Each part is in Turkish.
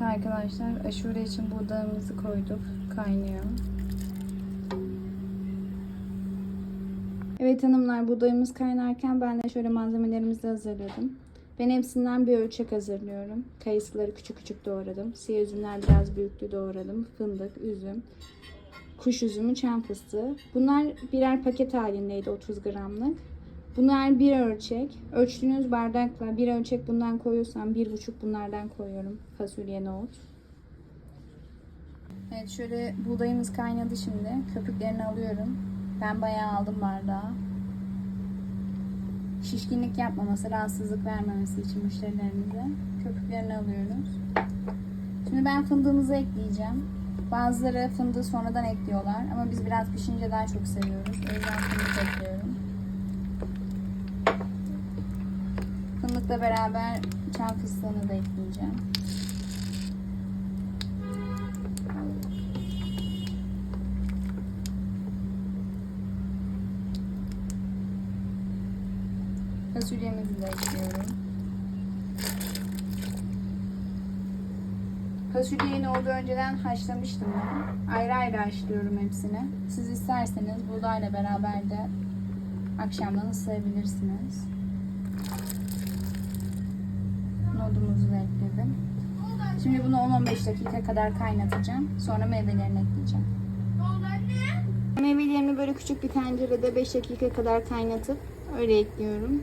Evet arkadaşlar aşure için buğdayımızı koyduk. Kaynıyor. Evet hanımlar buğdayımız kaynarken ben de şöyle malzemelerimizi hazırladım. Ben hepsinden bir ölçek hazırlıyorum. Kayısıları küçük küçük doğradım. Siyah üzümler biraz büyüklü doğradım. Fındık, üzüm, kuş üzümü, çam fıstığı. Bunlar birer paket halindeydi 30 gramlık. Bunlar bir ölçek. Ölçtüğünüz bardakla bir ölçek bundan koyuyorsam bir buçuk bunlardan koyuyorum. Fasulye, nohut. Evet şöyle buğdayımız kaynadı şimdi. Köpüklerini alıyorum. Ben bayağı aldım bardağı. Şişkinlik yapmaması, rahatsızlık vermemesi için müşterilerimize köpüklerini alıyoruz. Şimdi ben fındığımızı ekleyeceğim. Bazıları fındığı sonradan ekliyorlar ama biz biraz pişince daha çok seviyoruz. O yüzden fındık ekliyorum. Fındıkla beraber çam fıstığını da ekleyeceğim. Fasulyemizi de ekliyorum. Fasulyeyi nohudu önceden haşlamıştım ben. Ayrı ayrı haşlıyorum hepsini. Siz isterseniz buğdayla beraber de akşamdan ıslayabilirsiniz. Nohudumuzu da ekledim. Şimdi bunu 10-15 dakika kadar kaynatacağım. Sonra meyvelerini ekleyeceğim. Meyvelerimi böyle küçük bir tencerede 5 dakika kadar kaynatıp öyle ekliyorum.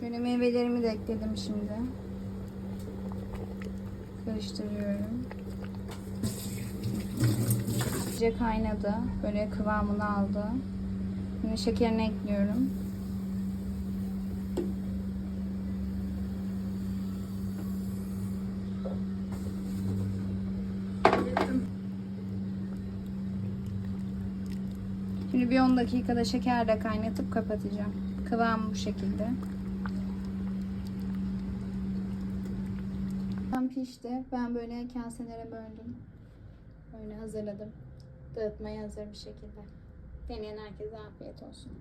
Şöyle meyvelerimi de ekledim şimdi. Karıştırıyorum. İyice kaynadı. Böyle kıvamını aldı. Şimdi şekerini ekliyorum. Şimdi bir 10 dakikada şekerle kaynatıp kapatacağım. Kıvam bu şekilde. Tam pişti. Ben böyle kaselere böldüm. Böyle hazırladım. Dağıtmaya hazır bir şekilde. Deneyen herkese afiyet olsun.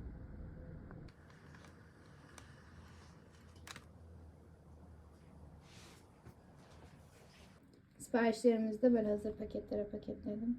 Siparişlerimizi de böyle hazır paketlere paketledim.